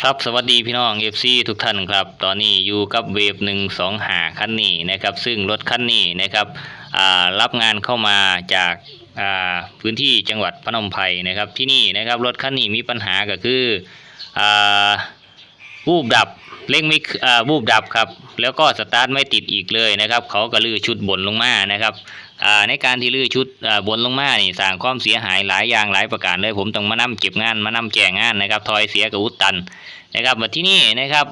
ครับสวัสดีพี่น้อง FC ทุกท่านครับ ตอนนี้อยู่กับเวฟหนึ่งสองหาคันนี้นะครับ ซึ่งรถคันนี้นะครับรับงานเข้ามาจากาพื้นที่จังหวัดพนมไพรนะครับ ที่นี่นะครับรถคันนี้มีปัญหาก็คืออ วูบดับเร่งไม่อ่าวูบดับครับ แล้วก็สตาร์ทไม่ติดอีกเลยนะครับ เขาก็ลื้อชุดบนลงมานะครับอ่าในการที่ลื้อชุดอ่าบนลงมานี่สร้างความเสียหายหลายอย่างหลายประการเลยผมต้องมานํเก็บงานมานํแจงงานนะครับทอยเสียกับอุดตันนะครับมาที่นี่นะครับ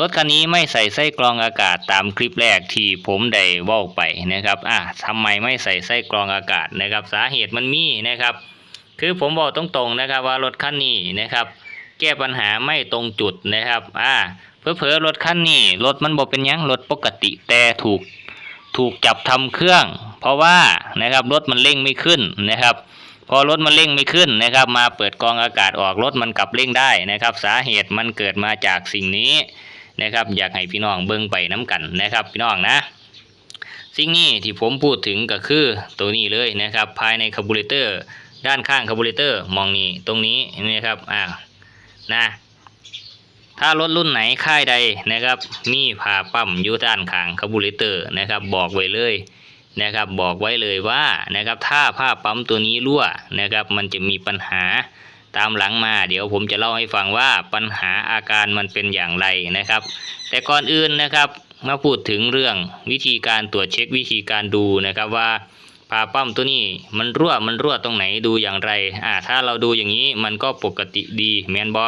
รถคันนี้ไม่ใส่ไส้กรองอากาศตามคลิปแรกที่ผมได้เว่าไปนะครับอะทำไมไม่ใส่ไส้กรองอากาศนะครับ สาเหตุมันมีนะครับ คือผมบอกตรงๆนะครับว่ารถคันนี้นะครับ แก้ปัญหาไม่ตรงจุดนะครับ อ่าเพอๆรถคันนี้รถมันบอกเป็นยังรถปกติแต่ถูกถูกจับทำเครื่อง เพราะว่านะครับรถมันเร่งไม่ขึ้นนะครับ พอรถมันเร่งไม่ขึ้นนะครับ มาเปิดกองอากาศออกรถมันกลับเร่งได้นะครับ สาเหตุมันเกิดมาจากสิ่งนี้นะครับ อยากให้พี่น้องเบิ่งไปน้กันนะครับ พี่น้องนะ สิ่งนี้ที่ผมพูดถึงก็คือตัวนี้เลยนะครับ ภายในคาร์บูเรเตอร์ด้านข้างคาร์บูเรเตอร์มองนี้ตรงนี้นะครับอ่า นะ ถ้ารถรุ่นไหนค่ายใดนะครับ มีผ่าปั๊มอยู่ด้านข้างคาร์บูเรเตอร์นะครับ บอกไว้เลยนะครับ บอกไว้เลยว่านะครับ ถ้าผ้าปั๊มตัวนี้รั่วนะครับ มันจะมีปัญหาตามหลังมา เดี๋ยวผมจะเล่าให้ฟังว่าปัญหาอาการมันเป็นอย่างไรนะครับ แต่ก่อนอื่นนะครับมาพูดถึงเรื่องวิธีการตรวจเช็ควิธีการดูนะครับว่าาปั๊มตัวนี้มันรั่วมันรั่วตรงไหนดูอย่างไรอ่าถ้าเราดูอย่างนี้มันก็ปกติดีแมนบอ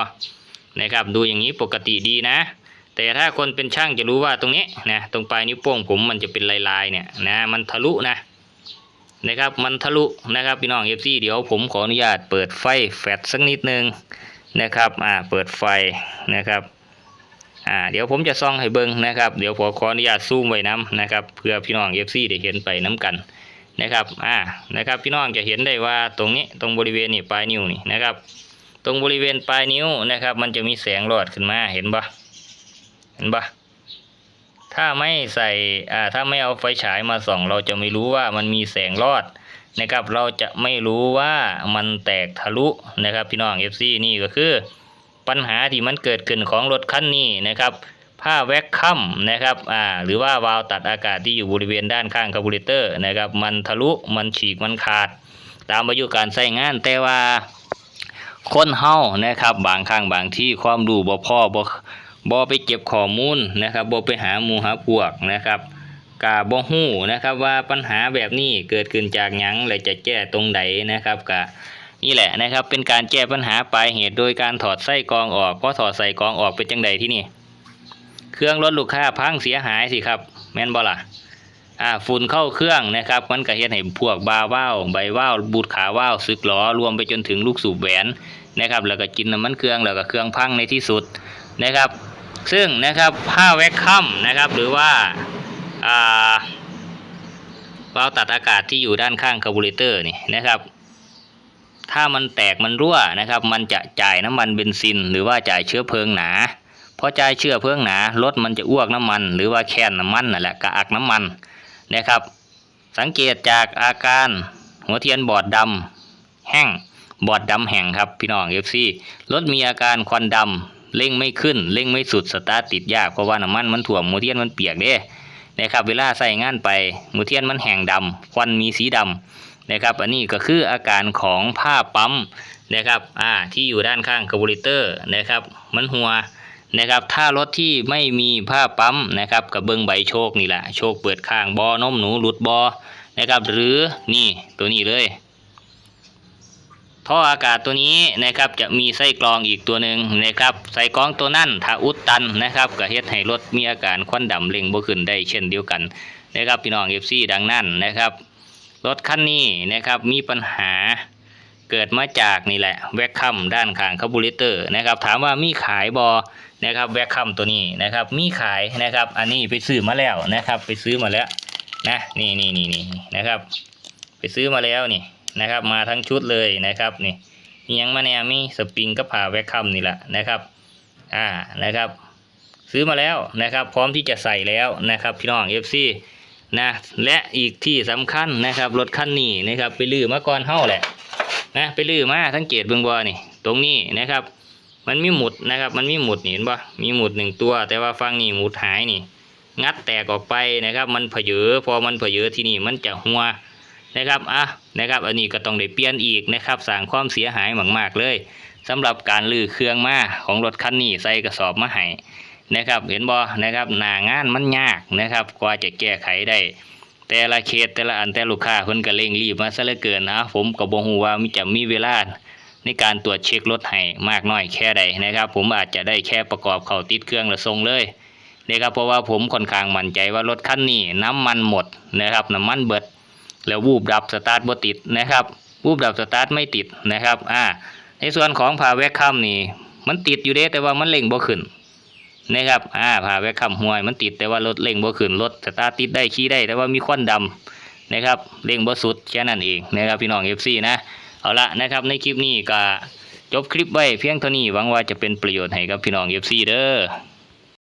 นะครับดูอย่างนี้ปกติดีนะ แต่ถ้าคนเป็นช่างจะรู้ว่าตรงนี้นะตรงปลายนิ้วโป้งผมมันจะเป็นลายๆเนี่ยนะมันทะลุนะนะครับมันทะลุนะครับพี่น้องเอฟซีเดี๋ยวผมขออนุญาตเปิดไฟแฟลชสักนิดนึงนะครับอ่าเปิดไฟนะครับอ่าเดี๋ยวผมจะซ่องให้เบิ้งนะครับเดี๋ยวผมขออนุญาตซูมไว้น้ำนะครับเพื่อพี่น้องเอฟซีได้เห็นไปน้กัน นะครับอ่านะครับพี่น้องจะเห็นได้ว่าตรงนี้ตรงบริเวณนี่ปลายนิ้วนี่นะครับ ตรงบริเวณปลายนิ้วนะครับ มันจะมีแสงหลอดขึ้นมาเห็นปะเห็นปะถ้าไม่ใส่อ่าถ้าไม่เอาไฟฉายมาส่อง เราจะไม่รู้ว่ามันมีแสงรอดนะครับ เราจะไม่รู้ว่ามันแตกทะลุนะครับ พี่น้อง FC นี่ก็คือ ปัญหาที่มันเกิดขึ้นของรถคันนี้นะครับ ผ้าแว็กคัมนะครับอ่าหรือว่าวาล์วตัดอากาศที่อยู่บริเวณด้านข้างคาร์บูเรเตอร์นะครับมันทะลุมันฉีกมันขาด ตามอายุการใช้งานแต่ว่าคนเฮานะครับบางครั้งบางที่ความรู้บ่พอบ่บ่ไปเก็บข้อมูลนะครับบ่ไปหาหมู่หาพวกนะครับกะบ่ฮู้นะครับว่าปัญหาแบบนี้เกิดขึ้นจากหยังและจะแก้ตรงใดนะครับกะนี่แหละนะครับเป็นการแก้ปัญหาปลายเหตุโดยการถอดไส้กรองออกเพอถอดไส้กรองออกเป็นจังใดที่นี่ เครื่องรถลูกค้าพังเสียหายสิครับ แม่นบ่ล่ะอ่าฝุ่นเข้าเครื่องนะครับ มันก็เฮ็ดให้พวกบาว่าวใบว่าวบูดขาว่าวสึกหลอรวมไปจนถึงลูกสูบแหวนนะครับ แล้วก็กินน้ำมันเครื่องแล้วก็เครื่องพังในที่สุดนะครับ ซึ่งนะครับผ้าแว็กคัมนะครับ หรือว่าอ่าวาล์วตัดอากาศที่อยู่ด้านข้างคาร์บูเรเตอร์นี่นะครับ ถ้ามันแตกมันรั่วนะครับ มันจะจ่ายน้ำมันเบนซิน หรือว่าจ่ายเชื้อเพลิงหนา พอใจเชื้อเพลิงหนารถมันจะอ้วกน้ำมัน หรือว่าแค่นน้ำมันนั่นแหละกระอักน้ำมันนะครับ สังเกตจากอาการหัวเทียนบอดดำแห้งบอดดำแห่งครับพี่น้องเอฟซีรถมีอาการควันดำเร่งไม่ขึ้นเร่งไม่สุดสตาร์ทติดยากเพราะว่าน้ำมันมันถ่วมหมูเทียนมันเปียกเด้นะครับเวลาใส่งานไปหมูเทียนมันแห้งดำควันมีสีดำนะครับอันนี้ก็คืออาการของผ้าปั๊มนะครับอ่าที่อยู่ด้านข้างคาร์บูเรเตอร์นะครับมันหัว นะครับ ถ้ารถที่ไม่มีผ้าปั๊มนะครับกับเบิ้งใบโชคนี่แหละโชคเปิดข้างบอนมหนูหลุดบอนะครับ หรือนี่ตัวนี้เลยท่ออากาศตัวนี้นะครับจะมีไส้กรองอีกตัวหนึ่งนะครับไส้กรองตัวนั้นถ้าอุดตันนะครับก็เฮ็ดให้รถมีอาการควันดำเร่งบ่ขึ้นได้เช่นเดียวกันนะครับพี่น้อง FC ดังนั้นนะครับรถคันนี้นะครับมีปัญหา เกิดมาจากนี่แหละแวคคัมด้านข้างคาร์บูเรเตอร์นะครับถามว่ามีขายบอนะครับแวคคัมตัวนี้นะครับมีขายนะครับอันนี้ไปซื้อมาแล้วนะครับไปซื้อมาแล้วนะนี่นี่นี่นี่นะครับ ไปซื้อมาแล้วนี่นะครับมาทั้งชุดเลยนะครับนี่มียังมาแนวมีสปริงกับผ่าแวคคัมนี่แหละนะครับอ่านะครับซื้อมาแล้วนะครับ พร้อมที่จะใส่แล้วนะครับพี่น้อง FC นะและอีกที่สำคัญนะครับรถคันนี้นะครับไปลือมาก่อนเฮาแหละ นะไปลื้อมาสังเกตเบื้องบนนี่ตรงนี้นะครับ มันมีหมุดนะครับ มันมีหมุดนี่เห็นปะมีหมุดหนึ่งตัว แต่ว่าฟังนี่หมุดหายนี่ งัดแตกออกไปนะครับ มันเผยพอมันเผยที่นี่มันจะหัวนะครับอะนะครับ อันนี้ก็ต้องได้เปลี่ยนอีกนะครับสร้างความเสียหายมากๆเลยสำหรับการลื้อเครื่องมาของรถคันนี้ใส่กระสอบมาให้นะครับ เห็นบ่นะครับหน้างานมันยากนะครับ กว่าจะแก้ไขได้ แต่ละเคสแต่ละอันแต่ลูกค้าเพิ่นก็เร่งรีบมาซะเหลือเกินนะผมก็บ่ฮู้ว่ามีจะมีเวลาในการตรวจเช็ครถให้มากน้อยแค่ใดนะครับ ผมอาจจะได้แค่ประกอบเข้าติดเครื่องแล้วส่งเลยนะครับเพราะว่าผมค่อนข้างมั่นใจว่ารถคันนี้น้ำมันหมดนะครับน้ำมันเบิด แล้ววูบดับสตาร์ทบ่ติดนะครับวูบดับสตาร์ทไม่ติดนะครับอ่าในส่วนของพาแวกคัมนี่มันติดอยู่เด้แต่ว่ามันเร่งบ่ขึ้น นะครับอ่าพาแวกคัมห่วย มันติดแต่ว่ารถเร่งบ่ขึ้นรถสตาร์ติดได้ขี้ได้ แต่ว่ามีควันดำนะครับเร่งบ่สุดแค่นั้นเองนะครับพี่น้อง FC นะเอาละนะครับในคลิปนี้ก็จบคลิปไว้เพียงเท่านี้หวังว่าจะเป็นประโยชน์ให้กับพี่น้อง FC เด้อ